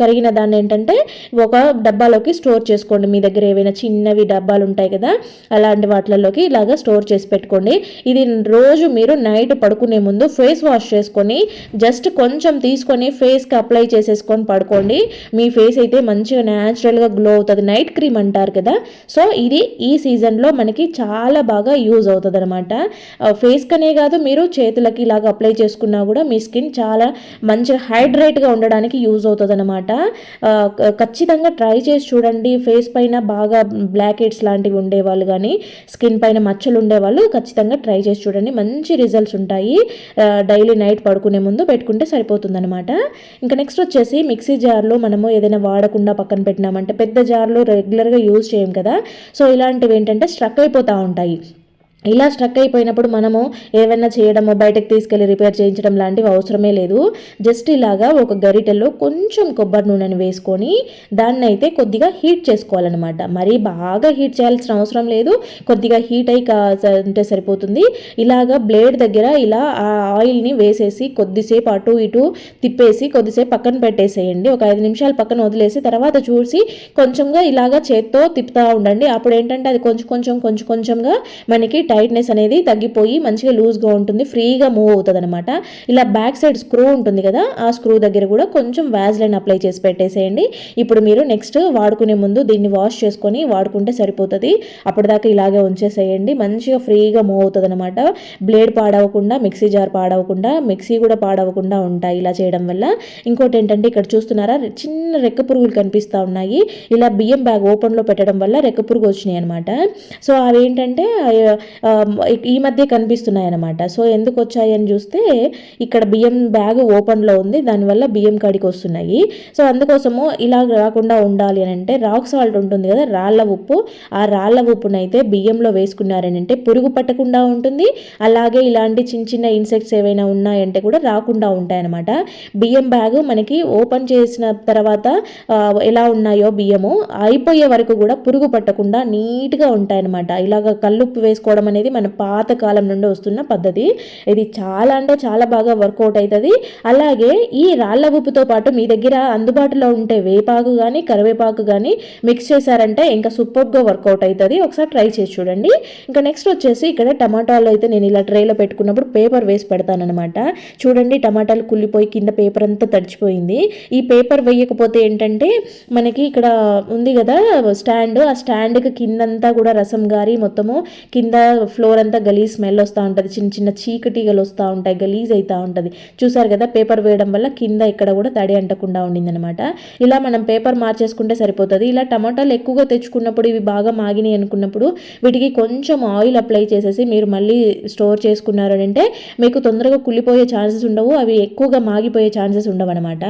కరిగిన దాన్ని ఏంటంటే ఒక డబ్బాలోకి స్టోర్ చేసుకోండి. మీ దగ్గర ఏవైనా చిన్నవి డబ్బాలు ఉంటాయి కదా అలాంటి వాటిలలోకి ఇలాగా స్టోర్ చేసి పెట్టుకోండి. ఇది రోజు మీరు నైట్ పడుకునే ముందు ఫేస్ వాష్ చేసుకొని జస్ట్ కొంచెం తీసుకొని ఫేస్కి అప్లై చేసేసుకొని పడుకోండి. మీ ఫేస్ అయితే మంచిగా న్యాచురల్గా గ్లో అవుతుంది. నైట్ క్రీమ్ అంటారు కదా. సో ఇది ఈ సీజన్లో మనకి చాలా బాగా యూజ్ అవుతుంది అనమాట స్కిన్నే కాదు మీరు చేతులకి ఇలాగ అప్లై చేసుకున్నా కూడా మీ స్కిన్ చాలా మంచిగా హైడ్రేట్గా ఉండడానికి యూజ్ అవుతుంది అనమాట ఖచ్చితంగా ట్రై చేసి చూడండి. ఫేస్ పైన బాగా బ్లాక్ హెడ్స్ లాంటివి ఉండేవాళ్ళు కానీ స్కిన్ పైన మచ్చలు ఉండేవాళ్ళు ఖచ్చితంగా ట్రై చేసి చూడండి. మంచి రిజల్ట్స్ ఉంటాయి. డైలీ నైట్ పడుకునే ముందు పెట్టుకుంటే సరిపోతుంది అనమాట ఇంకా నెక్స్ట్ వచ్చేసి మిక్సీ జార్లో మనము ఏదైనా వాడకుండా పక్కన పెట్టినామంటే పెద్ద జార్లో రెగ్యులర్గా యూజ్ చేయం కదా. సో ఇలాంటివి ఏంటంటే స్ట్రక్ అయిపోతూ ఉంటాయి. ఇలా స్ట్రక్ అయిపోయినప్పుడు మనము ఏమైనా చేయడము బయటకు తీసుకెళ్ళి రిపేర్ చేయించడం లాంటివి అవసరమే లేదు. జస్ట్ ఇలాగా ఒక గరిటెలో కొంచెం కొబ్బరి నూనెని వేసుకొని దాన్ని అయితే కొద్దిగా హీట్ చేసుకోవాలన్నమాట. మరీ బాగా హీట్ చేయాల్సిన అవసరం లేదు. కొద్దిగా హీట్ అయి ఉంటే సరిపోతుంది. ఇలాగా బ్లేడ్ దగ్గర ఇలా ఆ ఆయిల్ని వేసేసి కొద్దిసేపు అటు ఇటు తిప్పేసి కొద్దిసేపు పక్కన పెట్టేసేయండి. ఒక ఐదు నిమిషాలు పక్కన వదిలేసి తర్వాత చూసి కొంచెంగా ఇలాగా చేత్తో తిప్పుతూ ఉండండి. అప్పుడు ఏంటంటే అది కొంచెం కొంచెం కొంచెం కొంచెంగా మనకి టైట్నెస్ అనేది తగ్గిపోయి మంచిగా లూజ్గా ఉంటుంది ఫ్రీగా మూవ్ అవుతుంది అనమాట ఇలా బ్యాక్ సైడ్ స్క్రూ ఉంటుంది కదా ఆ స్క్రూ దగ్గర కూడా కొంచెం వ్యాజ్లైన్ అప్లై చేసి పెట్టేసేయండి. ఇప్పుడు మీరు నెక్స్ట్ వాడుకునే ముందు దీన్ని వాష్ చేసుకొని వాడుకుంటే సరిపోతుంది. అప్పటిదాకా ఇలాగే ఉంచేసేయండి. మంచిగా ఫ్రీగా మూవ్ అవుతుంది అనమాట బ్లేడ్ పాడవకుండా మిక్సీ జార్ పాడవకుండా మిక్సీ కూడా పాడవకుండా ఉంటాయి ఇలా చేయడం వల్ల. ఇంకోటి ఏంటంటే ఇక్కడ చూస్తున్నారా చిన్న రెక్క పురుగులు కనిపిస్తూ ఉన్నాయి. ఇలా బియ్యం బ్యాగ్ ఓపెన్లో పెట్టడం వల్ల రెక్క పురుగు వచ్చినాయి అనమాట సో అవి ఏంటంటే ఈ మధ్య కనిపిస్తున్నాయి అనమాట సో ఎందుకు వచ్చాయని చూస్తే ఇక్కడ బియ్యం బ్యాగ్ ఓపెన్లో ఉంది. దానివల్ల బియ్యం కాడికి వస్తున్నాయి సో అందుకోసము ఇలా రాకుండా ఉండాలి అని అంటే రాక్ సాల్ట్ ఉంటుంది కదా రాళ్ళ ఉప్పు. ఆ రాళ్ళ ఉప్పునైతే బియ్యంలో వేసుకున్నారని అంటే పురుగు పట్టకుండా ఉంటుంది. అలాగే ఇలాంటి చిన్న చిన్న ఇన్సెక్ట్స్ ఏవైనా ఉన్నాయంటే కూడా రాకుండా ఉంటాయన్నమాట. బియ్యం బ్యాగ్ మనకి ఓపెన్ చేసిన తర్వాత ఎలా ఉన్నాయో బియ్యము అయిపోయే వరకు కూడా పురుగు పట్టకుండా నీట్గా ఉంటాయన్నమాట. ఇలాగ కల్లుప్పు వేసుకోవడం అనేది మన పాత కాలం నుండి వస్తున్న పద్ధతి. ఇది చాలా అంటే చాలా బాగా వర్కౌట్ అవుతుంది అలాగే ఈ రాళ్ళ ఉప్పుతో పాటు మీ దగ్గర అందుబాటులో ఉంటే వేపాకు కానీ కరివేపాకు కానీ మిక్స్ చేశారంటే ఇంకా సూపర్గా వర్కౌట్ అవుతుంది ఒకసారి ట్రై చేసి చూడండి. ఇంకా నెక్స్ట్ వచ్చేసి ఇక్కడ టమాటాలు అయితే నేను ఇలా ట్రేలో పెట్టుకున్నప్పుడు పేపర్ వేసి పెడతానమాట చూడండి టమాటాలు కుళ్ళిపోయి కింద పేపర్ అంతా తడిచిపోయింది. ఈ పేపర్ వేయకపోతే ఏంటంటే మనకి ఇక్కడ ఉంది కదా స్టాండ్. ఆ స్టాండ్కి కిందంతా కూడా రసం గారి మొత్తము కింద ఫ్లోర్ అంతా గలీజ్ స్మెల్ వస్తూ ఉంటుంది. చిన్న చిన్న చీకటిగలు వస్తూ ఉంటాయి. గలీజ్ అవుతూ ఉంటుంది. చూసారు కదా పేపర్ వేయడం వల్ల కింద ఇక్కడ కూడా తడి అంటకుండా ఉండిందనమాట ఇలా మనం పేపర్ మార్చేసుకుంటే సరిపోతుంది. ఇలా టమాటాలు ఎక్కువగా తెచ్చుకున్నప్పుడు ఇవి బాగా మాగినాయి అనుకున్నప్పుడు వీటికి కొంచెం ఆయిల్ అప్లై చేసేసి మీరు మళ్ళీ స్టోర్ చేసుకున్నారు అని అంటే మీకు తొందరగా కుళ్ళిపోయే ఛాన్సెస్ ఉండవు. అవి ఎక్కువగా మాగిపోయే ఛాన్సెస్ ఉండవు అనమాట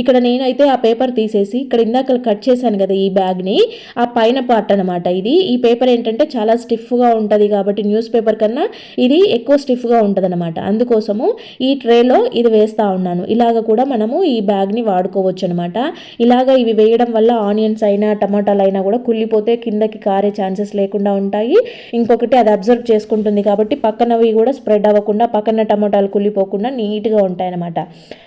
ఇక్కడ నేనైతే ఆ పేపర్ తీసేసి ఇక్కడ ఇందాక కట్ చేశాను కదా ఈ బ్యాగ్ని ఆ పైన పార్ట్ అనమాట ఇది. ఈ పేపర్ ఏంటంటే చాలా స్టిఫ్గా ఉంటుంది కాబట్టి న్యూస్ పేపర్ కన్నా ఇది ఎక్కువ స్టిఫ్గా ఉంటుంది అనమాట అందుకోసము ఈ ట్రేలో ఇది వేస్తూ ఉన్నాను. ఇలాగ కూడా మనము ఈ బ్యాగ్ని వాడుకోవచ్చు అనమాట ఇలాగ ఇవి వేయడం వల్ల ఆనియన్స్ అయినా టమాటాలు అయినా కూడా కుళ్ళిపోతే కిందకి కారే ఛాన్సెస్ లేకుండా ఉంటాయి. ఇంకొకటి అది అబ్జర్వ్ చేసుకుంటుంది కాబట్టి పక్కనవి కూడా స్ప్రెడ్ అవ్వకుండా పక్కన టమాటాలు కుళ్ళిపోకుండా నీట్గా ఉంటాయన్నమాట.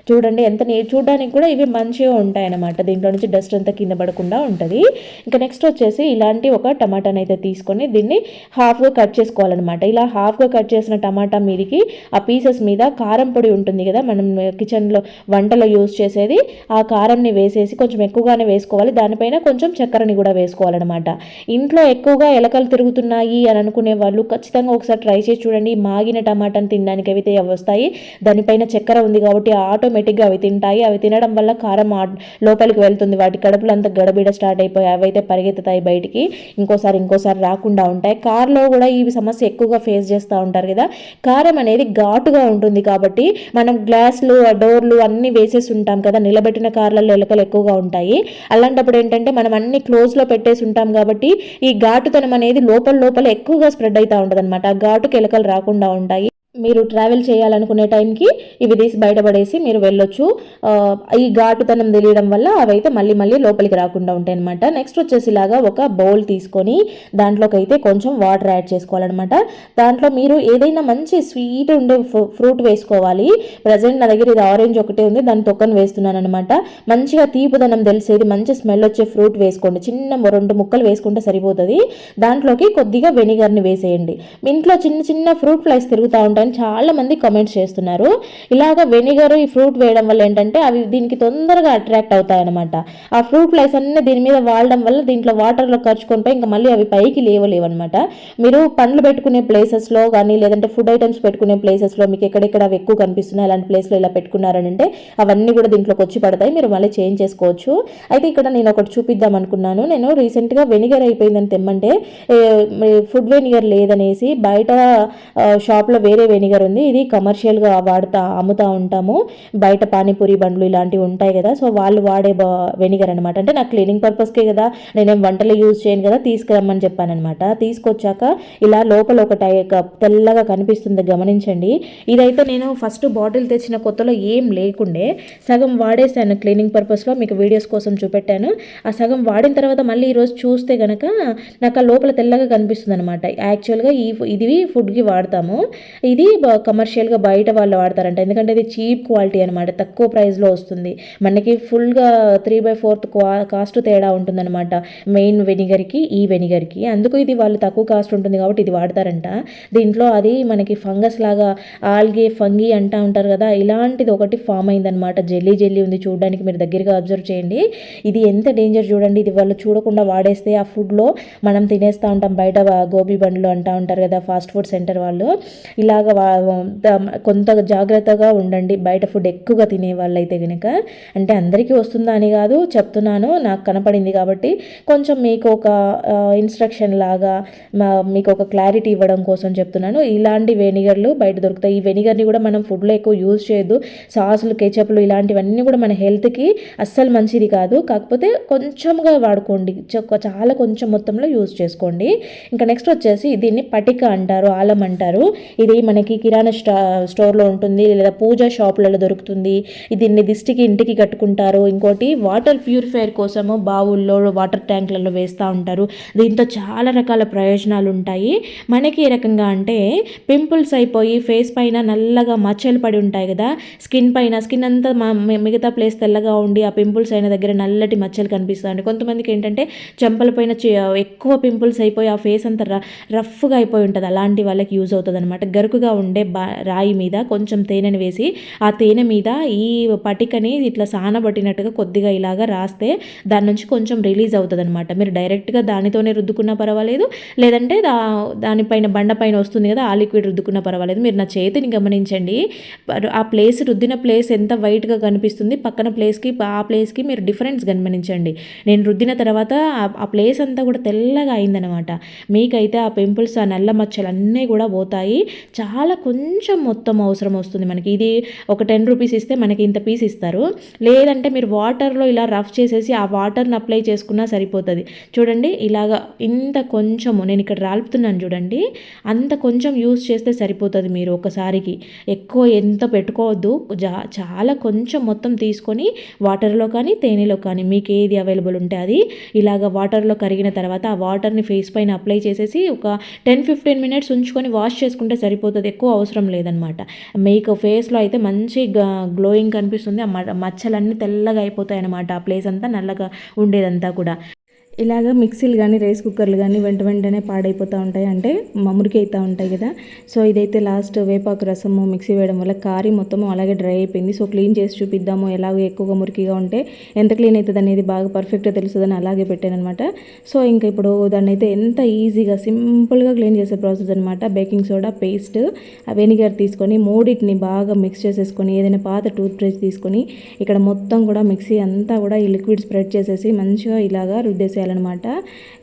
చూడండి ఎంత నీ చూడడానికి కూడా ఇవి మంచిగా ఉంటాయన్నమాట. దీంట్లో నుంచి డస్ట్ అంతా కింద పడకుండా ఉంటుంది. ఇంకా నెక్స్ట్ వచ్చేసి ఇలాంటి ఒక టమాటాని అయితే తీసుకొని దీన్ని హాఫ్గా కట్ చేసుకోవాలన్నమాట. ఇలా హాఫ్గా కట్ చేసిన టమాటా మీదకి ఆ పీసెస్ మీద కారం పొడి ఉంటుంది కదా మనం కిచెన్లో వంటలో యూజ్ చేసేది ఆ కారంని వేసేసి కొంచెం ఎక్కువగానే వేసుకోవాలి. దానిపైన కొంచెం చక్కెరని కూడా వేసుకోవాలన్నమాట. ఇంట్లో ఎక్కువగా ఎలకలు తిరుగుతున్నాయి అని అనుకునే వాళ్ళు ఖచ్చితంగా ఒకసారి ట్రై చేసి చూడండి. మాగిన టమాటాని తినడానికి అయితే అవి వస్తాయి. దానిపైన చక్కెర ఉంది కాబట్టి ఆటోమేటిక్గా అవి తింటాయి. అవి తినడం వల్ల కారం ఆ- లోపలికి వెళ్తుంది. వాటి కడుపులో అంతా గడబిడ స్టార్ట్ అయిపోయి అవి అయితే పరిగెత్తుతాయి బయటికి. ఇంకోసారి ఇంకోసారి రాకుండా ఉంటాయి. కార్లో కూడా ఇవి సమస్య ఎక్కువగా ఫేస్ చేస్తూ ఉంటారు కదా. కారం అనేది ఘాటుగా ఉంటుంది కాబట్టి మనం గ్లాసులు డోర్లు అన్నీ వేసేసి ఉంటాం కదా. నిలబెట్టిన కార్లలో ఎలకలు ఎక్కువగా ఉంటాయి. అలాంటప్పుడు ఏంటంటే మనం అన్ని క్లోజ్లో పెట్టేసి ఉంటాం కాబట్టి ఈ ఘాటుతనం అనేది లోపల లోపల ఎక్కువగా స్ప్రెడ్ అవుతూ ఉంటుంది అనమాట ఆ ఘాటుకి ఎలకలు రాకుండా ఉంటాయి. మీరు ట్రావెల్ చేయాలనుకునే టైంకి ఇవి తీసి బయటపడేసి మీరు వెళ్ళొచ్చు. ఈ ఘాటుతనం తెలియడం వల్ల అవైతే మళ్ళీ మళ్ళీ లోపలికి రాకుండా ఉంటాయి అనమాట నెక్స్ట్ వచ్చేసి ఇలాగా ఒక బౌల్ తీసుకొని దాంట్లోకి అయితే కొంచెం వాటర్ యాడ్ చేసుకోవాలన్నమాట. దాంట్లో మీరు ఏదైనా మంచి స్వీట్ ఉండే ఫ్రూట్ వేసుకోవాలి. ప్రజెంట్ నా దగ్గర ఇది ఆరెంజ్ ఒకటే ఉంది. దాని తొక్కను వేస్తున్నాను అనమాట మంచిగా తీపుదనం తెలిసేది మంచి స్మెల్ వచ్చే ఫ్రూట్ వేసుకోండి. చిన్న రెండు ముక్కలు వేసుకుంటే సరిపోతుంది. దాంట్లోకి కొద్దిగా వెనిగర్ని వేసేయండి. మీ ఇంట్లో చిన్న చిన్న ఫ్రూట్ ఫ్లైస్ తిరుగుతూ ఉంటాయి. చాలా మంది కామెంట్స్ చేస్తున్నారు. ఇలాగ వెనిగర్ ఈ ఫ్రూట్ వేయడం వల్ల ఏంటంటే అవి దీనికి తొందరగా అట్రాక్ట్ అవుతాయన్నమాట. ఆ ఫ్రూట్ ఫ్లైస్ అన్ని దీని మీద వాడడం వల్ల దీంట్లో వాటర్లో ఖర్చుకొని పోయి ఇంకా మళ్ళీ అవి పైకి లేవలేవు అనమాట మీరు పండ్లు పెట్టుకునే ప్లేసెస్లో కానీ లేదంటే ఫుడ్ ఐటమ్స్ పెట్టుకునే ప్లేసెస్లో మీకు ఎక్కడెక్కడ అవి ఎక్కువ కనిపిస్తున్నాయి అలాంటి ప్లేస్లో ఇలా పెట్టుకున్నారనంటే అవన్నీ కూడా దీంట్లోకి వచ్చి పడతాయి. మీరు మళ్ళీ చేంజ్ చేసుకోవచ్చు. అయితే ఇక్కడ నేను ఒకటి చూపిద్దాం అనుకున్నాను. నేను రీసెంట్గా వెనిగర్ అయిపోయిందని తెమ్మంటే ఫుడ్ వెనిగర్ లేదనేసి బయట షాప్లో వేరే వెనిగర్ ఉంది. ఇది కమర్షియల్గా వాడుతా అమ్ముతా ఉంటాము. బయట పానీపూరి బండ్లు ఇలాంటివి ఉంటాయి కదా. సో వాళ్ళు వాడే బా వెనిగర్ అనమాట అంటే నాకు క్లీనింగ్ పర్పస్కే కదా. నేనేం వంటలు యూజ్ చేయను కదా. తీసుకురమ్మని చెప్పానమాట తీసుకొచ్చాక ఇలా లోపల ఒక టై తెల్లగా కనిపిస్తుంది. గమనించండి. ఇదైతే నేను ఫస్ట్ బాటిల్ తెచ్చిన కొత్తలో ఏం లేకుండే. సగం వాడేసాను క్లీనింగ్ పర్పస్లో మీకు వీడియోస్ కోసం చూపెట్టాను. ఆ సగం వాడిన తర్వాత మళ్ళీ ఈరోజు చూస్తే కనుక నాకు ఆ లోపల తెల్లగా కనిపిస్తుంది అనమాట యాక్చువల్గా ఈ ఇది ఫుడ్కి వాడతాము. ఇది ఇది కమర్షియల్గా బయట వాళ్ళు వాడతారంట. ఎందుకంటే ఇది చీప్ క్వాలిటీ అనమాట తక్కువ ప్రైస్లో వస్తుంది. మనకి ఫుల్గా త్రీ బై ఫోర్త్ కాస్ట్ తేడా ఉంటుందన్నమాట. మెయిన్ వెనిగర్కి ఈ వెనిగర్కి అందుకు ఇది వాళ్ళు తక్కువ కాస్ట్ ఉంటుంది కాబట్టి ఇది వాడతారంట. దీంట్లో అది మనకి ఫంగస్ లాగా ఆల్గే ఫంగి అంటా ఉంటారు కదా ఇలాంటిది ఒకటి ఫామ్ అయిందనమాట జెల్లీ జెల్లీ ఉంది చూడడానికి మీరు దగ్గరగా అబ్జర్వ్ చేయండి. ఇది ఎంత డేంజర్ చూడండి. ఇది వాళ్ళు చూడకుండా వాడేస్తే ఆ ఫుడ్లో మనం తినేస్తూ ఉంటాం. బయట గోబీ బండ్లు అంటూ ఉంటారు కదా ఫాస్ట్ ఫుడ్ సెంటర్ వాళ్ళు. ఇలాగ కొంత జాగ్రత్తగా ఉండండి. బయట ఫుడ్ ఎక్కువగా తినే వాళ్ళైతే కనుక అంటే అందరికీ వస్తుందా అని కాదు చెప్తున్నాను నాకు కనపడింది కాబట్టి కొంచెం మీకు ఒక ఇన్స్ట్రక్షన్ లాగా మీకు ఒక క్లారిటీ ఇవ్వడం కోసం చెప్తున్నాను. ఇలాంటి వెనిగర్లు బయట దొరుకుతాయి. ఈ వెనిగర్ని కూడా మనం ఫుడ్లో ఎక్కువ యూజ్ చేయొద్దు. సాసులు కెచప్లు ఇలాంటివన్నీ కూడా మన హెల్త్కి అస్సలు మంచిది కాదు. కాకపోతే కొంచెంగా వాడుకోండి. చాలా కొంచెం మొత్తంలో యూజ్ చేసుకోండి. ఇంకా నెక్స్ట్ వచ్చేసి దీన్ని పటిక అంటారు ఆలం అంటారు. ఇది మన మనకి కిరాణా స్టా స్టోర్లో ఉంటుంది లేదా పూజా షాపులలో దొరుకుతుంది. దీన్ని దిష్టికి ఇంటికి కట్టుకుంటారు. ఇంకోటి వాటర్ ప్యూరిఫైర్ కోసము బావుల్లో వాటర్ ట్యాంకులలో వేస్తూ ఉంటారు. దీంతో చాలా రకాల ప్రయోజనాలు ఉంటాయి. మనకి ఏ రకంగా అంటే పింపుల్స్ అయిపోయి ఫేస్ పైన నల్లగా మచ్చలు పడి ఉంటాయి కదా. స్కిన్ పైన స్కిన్ అంతా మిగతా ప్లేస్ తెల్లగా ఉండి ఆ పింపుల్స్ అయిన దగ్గర నల్లటి మచ్చలు కనిపిస్తాయి కొంతమందికి ఏంటంటే చెంపల పైన ఎక్కువ పింపుల్స్ అయిపోయి ఆ ఫేస్ అంతా రఫ్గా అయిపోయి ఉంటుంది. అలాంటి వాళ్ళకి యూజ్ అవుతుంది అనమాట గరుకుగా ఉండే బా రాయి మీద కొంచెం తేనెని వేసి ఆ తేనె మీద ఈ పటికని ఇట్లా సానబట్టినట్టుగా కొద్దిగా ఇలాగా రాస్తే దాని నుంచి కొంచెం రిలీజ్ అవుతుంది అనమాట మీరు డైరెక్ట్గా దానితోనే రుద్దుకున్నా పర్వాలేదు లేదంటే దా దానిపైన బండ పైన వస్తుంది కదా ఆ లిక్విడ్ రుద్దుకున్నా పర్వాలేదు. మీరు నా చేతిని గమనించండి. ఆ ప్లేస్ రుద్దిన ప్లేస్ ఎంత వైట్గా కనిపిస్తుంది పక్కన ప్లేస్కి ఆ ప్లేస్కి మీరు డిఫరెన్స్ గమనించండి. నేను రుద్దిన తర్వాత ఆ ప్లేస్ అంతా కూడా తెల్లగా అయిందనమాట మీకైతే ఆ పింపుల్స్ ఆ నల్ల మచ్చలు అన్నీ కూడా పోతాయి. చాలా చాలా కొంచెం మొత్తం అవసరం వస్తుంది మనకి. ఇది ఒక టెన్ రూపీస్ ఇస్తే మనకి ఇంత పీస్ ఇస్తారు. లేదంటే మీరు వాటర్లో ఇలా రఫ్ చేసేసి ఆ వాటర్ని అప్లై చేసుకున్నా సరిపోతుంది. చూడండి ఇలాగా ఇంత కొంచెము నేను ఇక్కడ రాలుపుతున్నాను చూడండి అంత కొంచెం యూస్ చేస్తే సరిపోతుంది మీరు ఒకసారికి. ఎక్కువ ఎంత పెట్టుకోవద్దు చాలా కొంచెం మొత్తం తీసుకొని వాటర్లో కానీ తేనెలో కానీ మీకు ఏది అవైలబుల్ ఉంటే అది ఇలాగ వాటర్లో కరిగిన తర్వాత ఆ వాటర్ని ఫేస్ పైన అప్లై చేసేసి ఒక టెన్ ఫిఫ్టీన్ మినిట్స్ ఉంచుకొని వాష్ చేసుకుంటే సరిపోతుంది. ఎక్కువ అవసరం లేదనమాట మీకు ఫేస్లో అయితే మంచి గ్లోయింగ్ కనిపిస్తుంది. ఆ మచ్చలన్నీ తెల్లగా అయిపోతాయి అనమాట ఆ ప్లేస్ అంతా నల్లగా ఉండేదంతా కూడా. ఇలాగ మిక్సీలు కానీ రైస్ కుక్కర్లు కానీ వెంట వెంటనే పాడైపోతూ ఉంటాయి. అంటే మమురికి అవుతూ ఉంటాయి కదా. సో ఇదైతే లాస్ట్ వేపాకు రసము మిక్సీ వేయడం వల్ల కారీ మొత్తము అలాగే డ్రై అయిపోయింది. సో క్లీన్ చేసి చూపిద్దాము. ఎలాగో ఎక్కువగా మురికిగా ఉంటే ఎంత క్లీన్ అవుతుంది అనేది బాగా పర్ఫెక్ట్గా తెలుస్తుందని అలాగే పెట్టాను అనమాట సో ఇంకా ఇప్పుడు దాన్ని అయితే ఎంత ఈజీగా సింపుల్గా క్లీన్ చేసే ప్రాసెస్ అనమాట బేకింగ్ సోడా పేస్ట్ వెనిగర్ తీసుకొని మూడింటిని బాగా మిక్స్ చేసేసుకొని ఏదైనా పాత టూత్ బ్రష్ తీసుకొని ఇక్కడ మొత్తం కూడా మిక్సీ అంతా కూడా ఈ లిక్విడ్ స్ప్రెడ్ చేసేసి మంచిగా ఇలాగా రుద్దేసే చేయాలన్నమాట.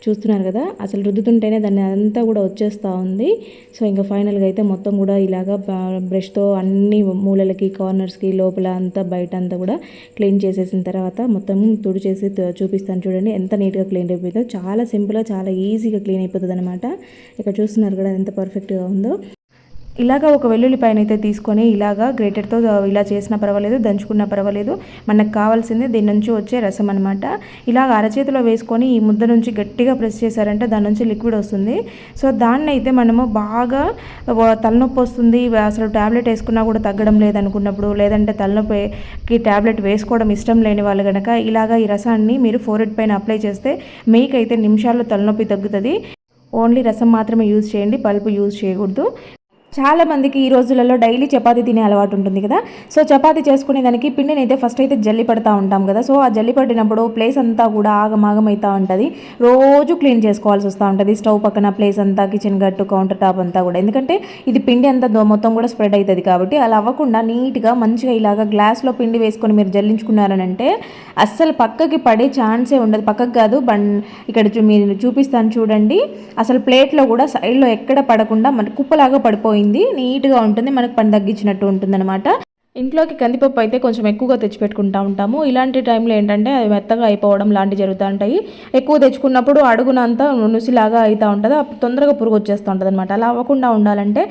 చూస్తున్నారు కదా అసలు రుద్దుతుంటేనే దాన్ని అంతా కూడా వచ్చేస్తూ ఉంది. సో ఇంకా ఫైనల్గా అయితే మొత్తం కూడా ఇలాగా బ్రష్తో అన్ని మూలలకి కార్నర్స్కి లోపల అంతా బయట అంతా కూడా క్లీన్ చేసేసిన తర్వాత మొత్తం తుడి చేసి చూపిస్తాను చూడండి. ఎంత నీట్గా క్లీన్ అయిపోతుందో చాలా సింపుల్గా చాలా ఈజీగా క్లీన్ అయిపోతుంది అనమాట ఇక్కడ చూస్తున్నారు కదా ఎంత పర్ఫెక్ట్గా ఉందో. ఇలాగ ఒక వెల్లుల్లిపాయనైతే అయితే తీసుకొని ఇలాగా గ్రేటర్తో ఇలా చేసినా పర్వాలేదు దంచుకున్నా పర్వాలేదు. మనకు కావాల్సింది దీని నుంచి వచ్చే రసం అనమాట ఇలాగ అరచేతిలో వేసుకొని ఈ ముద్ద నుంచి గట్టిగా ప్రెస్ చేశారంటే దాని నుంచి లిక్విడ్ వస్తుంది. సో దాన్ని అయితే మనము బాగా తలనొప్పి వస్తుంది. అసలు ట్యాబ్లెట్ వేసుకున్నా కూడా తగ్గడం లేదనుకున్నప్పుడు లేదంటే తలనొప్పికి ట్యాబ్లెట్ వేసుకోవడం ఇష్టం లేని వాళ్ళు కనుక ఇలాగ ఈ రసాన్ని మీరు ఫోరెడ్ పైన అప్లై చేస్తే మీకైతే నిమిషాల్లో తలనొప్పి తగ్గుతుంది. ఓన్లీ రసం మాత్రమే యూజ్ చేయండి పల్పు యూజ్ చేయకూడదు. చాలామందికి ఈ రోజులలో డైలీ చపాతీ తినే అలవాటు ఉంటుంది కదా. సో చపాతీ చేసుకునే దానికి పిండిని అయితే ఫస్ట్ అయితే జల్లి పడతా ఉంటాం కదా. సో ఆ జల్లి పట్టినప్పుడు ప్లేస్ అంతా కూడా ఆగమాగం అవుతూ ఉంటుంది. రోజు క్లీన్ చేసుకోవాల్సి వస్తూ ఉంటుంది. స్టవ్ పక్కన ప్లేస్ అంతా కిచెన్ గట్టు కౌంటర్ టాప్ అంతా కూడా. ఎందుకంటే ఇది పిండి అంతా మొత్తం కూడా స్ప్రెడ్ అవుతుంది కాబట్టి అలా అవ్వకుండా నీట్గా మంచిగా ఇలాగా గ్లాస్లో పిండి వేసుకొని మీరు జల్లించుకున్నారనంటే అస్సలు పక్కకి పడే ఛాన్సే ఉండదు. పక్కకు కాదు బం ఇక్కడ మీరు చూపిస్తాను చూడండి. అసలు ప్లేట్లో కూడా సైడ్లో ఎక్కడ పడకుండా మన కుప్పలాగా పడిపోయింది పోయింది నీట్గా ఉంటుంది మనకు పని తగ్గించినట్టు ఉంటుంది అనమాట ఇంట్లోకి కందిపప్పు అయితే కొంచెం ఎక్కువగా తెచ్చిపెట్టుకుంటూ ఉంటాము. ఇలాంటి టైంలో ఏంటంటే అవి మెత్తగా అయిపోవడం లాంటివి జరుగుతూ ఉంటాయి. ఎక్కువ తెచ్చుకున్నప్పుడు అడుగునంతా నుసిలాగా అవుతూ ఉంటుంది. అప్పుడు తొందరగా పురుగు వచ్చేస్తూ ఉంటుంది అనమాట అలా అవ్వకుండా ఉండాలంటే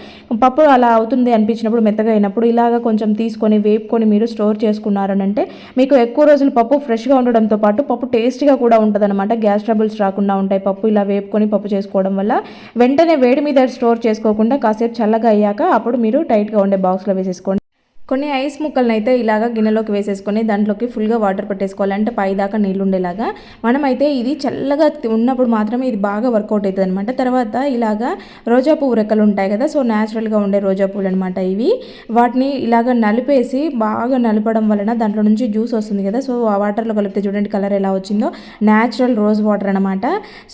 పప్పు అలా అవుతుంది అనిపించినప్పుడు మెత్తగా అయినప్పుడు ఇలాగ కొంచెం తీసుకొని వేపుకొని మీరు స్టోర్ చేసుకున్నారనంటే మీకు ఎక్కువ రోజులు పప్పు ఫ్రెష్గా ఉండడంతో పాటు పప్పు టేస్ట్గా కూడా ఉంటుంది అనమాట గ్యాస్ ట్రబుల్స్ రాకుండా ఉంటాయి. పప్పు ఇలా వేపుకొని పప్పు చేసుకోవడం వల్ల వెంటనే వేడి మీద స్టోర్ చేసుకోకుండా కాసేపు చల్లగా అయ్యాక అప్పుడు మీరు టైట్గా ఉండే బాక్స్లో వేసేసుకోండి. కొన్ని ఐస్ ముక్కలను అయితే ఇలాగ గిన్నెలోకి వేసేసుకొని దాంట్లోకి ఫుల్గా వాటర్ పట్టేసుకోవాలంటే పైదాకా నీళ్ళు ఉండేలాగా మనమైతే ఇది చల్లగా ఉన్నప్పుడు మాత్రమే ఇది బాగా వర్కౌట్ అవుతుంది అనమాట తర్వాత ఇలాగా రోజా పువ్వు రెక్కలు ఉంటాయి కదా సో న్యాచురల్గా ఉండే రోజా పువ్వులు అనమాట ఇవి. వాటిని ఇలాగ నలిపేసి బాగా నలపడం వలన దాంట్లో నుంచి జ్యూస్ వస్తుంది కదా సో ఆ వాటర్లో కలిపితే చూడండి కలర్ ఎలా వచ్చిందో. న్యాచురల్ రోజ్ వాటర్ అనమాట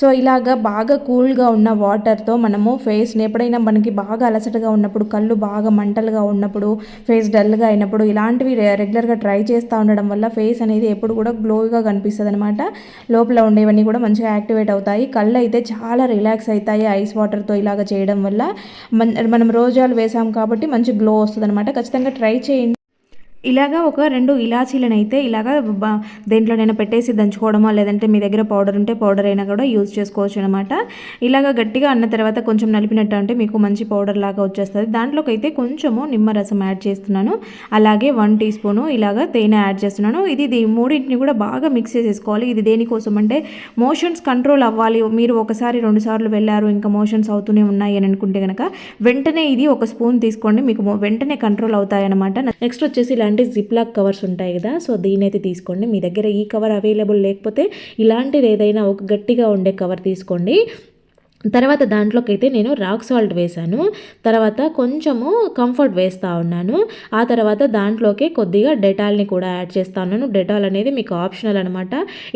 సో ఇలాగ బాగా కూల్గా ఉన్న వాటర్తో మనము ఫేస్ని ఎప్పుడైనా మనకి బాగా అలసటగా ఉన్నప్పుడు కళ్ళు బాగా మంటలుగా ఉన్నప్పుడు ఫేస్ డల్ డల్గా అయినప్పుడు ఇలాంటివి రెగ్యులర్గా ట్రై చేస్తూ ఉండడం వల్ల ఫేస్ అనేది ఎప్పుడు కూడా గ్లోగా కనిపిస్తుంది అనమాట లోపల ఉండేవన్నీ కూడా మంచిగా యాక్టివేట్ అవుతాయి. కళ్ళు అయితే చాలా రిలాక్స్ అవుతాయి ఐస్ వాటర్తో ఇలాగ చేయడం వల్ల. మనం రోజాలు వేసాం కాబట్టి మంచి గ్లో వస్తుంది అనమాట ఖచ్చితంగా ట్రై చేయండి. ఇలాగా ఒక రెండు ఇలాచీలను అయితే ఇలాగా దేంట్లోనైనా పెట్టేసి దంచుకోవడమో లేదంటే మీ దగ్గర పౌడర్ ఉంటే పౌడర్ అయినా కూడా యూజ్ చేసుకోవచ్చు అనమాట ఇలాగ గట్టిగా అన్న తర్వాత కొంచెం నలిపినట్టు అంటే మీకు మంచి పౌడర్ లాగా వచ్చేస్తుంది. దాంట్లోకి అయితే కొంచెము నిమ్మరసం యాడ్ చేస్తున్నాను. అలాగే వన్ టీ స్పూను ఇలాగా తేనె యాడ్ చేస్తున్నాను. ఇది మూడింటిని కూడా బాగా మిక్స్ చేసేసుకోవాలి. ఇది దేనికోసం అంటే మోషన్స్ కంట్రోల్ అవ్వాలి. మీరు ఒకసారి రెండు సార్లు వెళ్ళారు ఇంకా మోషన్స్ అవుతూనే ఉన్నాయి అని అనుకుంటే కనుక వెంటనే ఇది ఒక స్పూన్ తీసుకోండి. మీకు వెంటనే కంట్రోల్ అవుతాయన్నమాట. నెక్స్ట్ వచ్చేసి ఇలా అంటే జిప్ లాక్ కవర్స్ ఉంటాయి కదా సో దీనైతే తీసుకోండి. మీ దగ్గర ఈ కవర్ అవైలబుల్ లేకపోతే ఇలాంటిది ఏదైనా ఒక గట్టిగా ఉండే కవర్ తీసుకోండి. తర్వాత దాంట్లోకి అయితే నేను రాక్ సాల్ట్ వేశాను. తర్వాత కొంచెము కంఫర్ట్ వేస్తూ ఉన్నాను. ఆ తర్వాత దాంట్లోకి కొద్దిగా డెటాల్ని కూడా యాడ్ చేస్తా ఉన్నాను. డెటాల్ అనేది మీకు ఆప్షనల్ అనమాట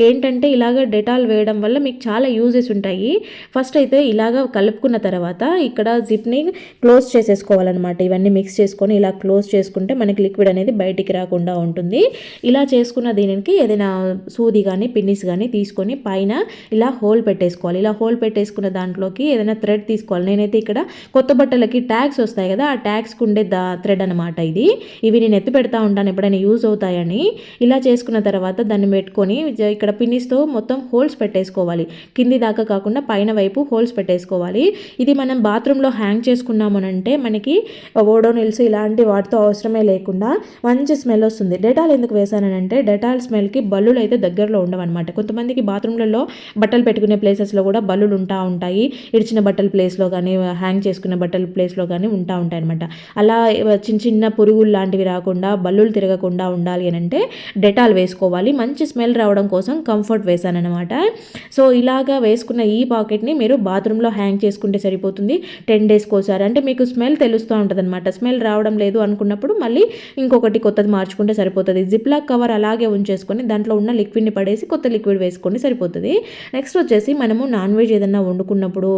ఏంటంటే ఇలాగ డెటాల్ వేయడం వల్ల మీకు చాలా యూజెస్ ఉంటాయి. ఫస్ట్ అయితే ఇలాగ కలుపుకున్న తర్వాత ఇక్కడ జిప్ని క్లోజ్ చేసేసుకోవాలన్నమాట. ఇవన్నీ మిక్స్ చేసుకొని ఇలా క్లోజ్ చేసుకుంటే మనకి లిక్విడ్ అనేది బయటికి రాకుండా ఉంటుంది. ఇలా చేసుకున్న దీనికి ఏదైనా సూది కానీ పిన్నిస్ కానీ తీసుకొని పైన ఇలా హోల్ పెట్టేసుకోవాలి. ఇలా హోల్ పెట్టేసుకున్న దాంట్లో దాంట్లోకి ఏదైనా థ్రెడ్ తీసుకోవాలి. నేనైతే ఇక్కడ కొత్త బట్టలకి ట్యాగ్స్ వస్తాయి కదా ఆ ట్యాగ్స్కి ఉండే దా థ్రెడ్ అనమాట ఇది. ఇవి నేను ఎత్తి పెడతా ఉంటాను ఎప్పుడైనా యూజ్ అవుతాయని. ఇలా చేసుకున్న తర్వాత దాన్ని పెట్టుకొని ఇక్కడ పిన్నిస్తో మొత్తం హోల్స్ పెట్టేసుకోవాలి. కింది దాకా కాకుండా పైన వైపు హోల్స్ పెట్టేసుకోవాలి. ఇది మనం బాత్రూంలో హ్యాంగ్ చేసుకున్నామనంటే మనకి ఓడోనిల్స్ ఇలాంటి వాటితో అవసరమే లేకుండా మంచి స్మెల్ వస్తుంది. డెటాల్ ఎందుకు వేసానంటే డెటాల్ స్మెల్కి బల్లులు అయితే దగ్గరలో ఉండవన్నమాట. కొంతమందికి బాత్రూంలలో బట్టలు పెట్టుకునే ప్లేసెస్లో కూడా బల్లులు ఉంటా ఉంటాయి. ఇడిచిన బట్టల ప్లేస్లో కానీ హ్యాంగ్ చేసుకున్న బట్టల ప్లేస్లో కానీ ఉంటా ఉంటాయి అనమాట అలా చిన్న చిన్న పురుగులు లాంటివి రాకుండా బల్లులు తిరగకుండా ఉండాలి అని అంటే డెటాల్ వేసుకోవాలి. మంచి స్మెల్ రావడం కోసం కంఫర్ట్ వేసానమాట సో ఇలాగా వేసుకున్న ఈ పాకెట్ని మీరు బాత్రూంలో హ్యాంగ్ చేసుకుంటే సరిపోతుంది. టెన్ డేస్కి ఒకసారి అంటే మీకు స్మెల్ తెలుస్తూ ఉంటుంది అనమాట స్మెల్ రావడం లేదు అనుకున్నప్పుడు మళ్ళీ ఇంకొకటి కొత్తది మార్చుకుంటే సరిపోతుంది. జిప్లాక్ కవర్ అలాగే ఉంచేసుకొని దాంట్లో ఉన్న లిక్విడ్ని పడేసి కొత్త లిక్విడ్ వేసుకొని సరిపోతుంది. నెక్స్ట్ వచ్చేసి మనము నాన్ వెజ్ ఏదన్నా వండుకున్న ఇప్పుడు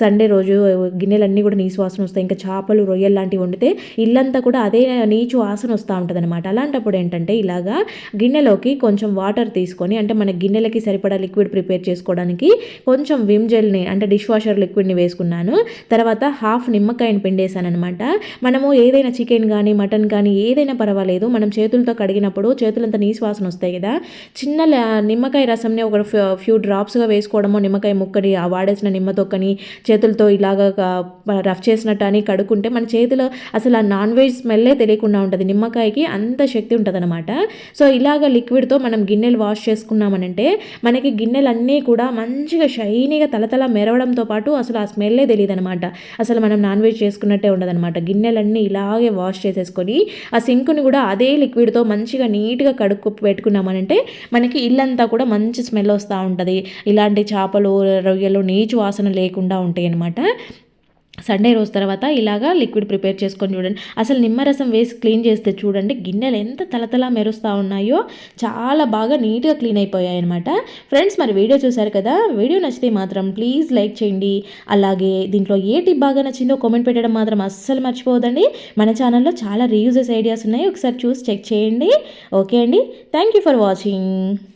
సండే రోజు గిన్నెలన్నీ కూడా నీసు వాసన వస్తాయి. ఇంకా చేపలు రొయ్యలు లాంటివి వండితే ఇల్లంతా కూడా అదే నీచు వాసన వస్తూ ఉంటుంది అనమాట అలాంటప్పుడు ఏంటంటే ఇలాగా గిన్నెలోకి కొంచెం వాటర్ తీసుకొని అంటే మన గిన్నెలకి సరిపడా లిక్విడ్ ప్రిపేర్ చేసుకోవడానికి కొంచెం విమ్ జెల్ని అంటే డిష్ వాషర్ లిక్విడ్ని వేసుకున్నాను. తర్వాత హాఫ్ నిమ్మకాయని పిండేశాను అనమాట మనము ఏదైనా చికెన్ కానీ మటన్ కానీ ఏదైనా పర్వాలేదు. మనం చేతులతో కడిగినప్పుడు చేతులంతా నీసు వాసన వస్తాయి కదా. చిన్న నిమ్మకాయ రసంని ఒక ఫ్యూ డ్రాప్స్గా వేసుకోవడము నిమ్మకాయ ముక్కడి ఆ వాడేసిన నిమ్మ తొక్కని చేతులతో ఇలాగ రఫ్ చేసినట్టు అని కడుక్కుంటే మన చేతిలో అసలు ఆ నాన్ వెజ్ స్మెల్లే తెలియకుండా ఉంటుంది. నిమ్మకాయకి అంత శక్తి ఉంటుంది అనమాట సో ఇలాగ లిక్విడ్తో మనం గిన్నెలు వాష్ చేసుకున్నామనంటే మనకి గిన్నెలన్నీ కూడా మంచిగా షైనీగా తలతల మెరవడంతో పాటు అసలు ఆ స్మెల్లే తెలియదు అనమాట అసలు మనం నాన్ వెజ్ చేసుకున్నట్టే ఉండదనమాట గిన్నెలన్నీ ఇలాగే వాష్ చేసేసుకొని ఆ సింక్ని కూడా అదే లిక్విడ్తో మంచిగా నీట్గా కడుక్కు పెట్టుకున్నామనంటే మనకి ఇల్లంతా కూడా మంచి స్మెల్ వస్తూ ఉంటుంది. ఇలాంటి చేపలు రొయ్యలు నీచు వాసన లేకుండా ఉంటాయి అన్నమాట సండే రోజు తర్వాత ఇలాగా లిక్విడ్ ప్రిపేర్ చేసుకొని చూడండి. అసలు నిమ్మరసం వేసి క్లీన్ చేస్తే చూడండి గిన్నెలు ఎంత తలతలా మెరుస్తూ ఉన్నాయో చాలా బాగా నీట్గా క్లీన్ అయిపోయాయి అనమాట ఫ్రెండ్స్ మరి వీడియో చూసారు కదా? వీడియో నచ్చితే మాత్రం ప్లీజ్ లైక్ చేయండి. అలాగే దీంట్లో ఏ టిప్ బాగా నచ్చిందో కామెంట్ పెట్టడం మాత్రం అస్సలు మర్చిపోదండి మన ఛానల్లో చాలా రీయూజెస్ ఐడియాస్ ఉన్నాయి. ఒకసారి చూసి చెక్ చేయండి. ఓకే అండి? Thank you for watching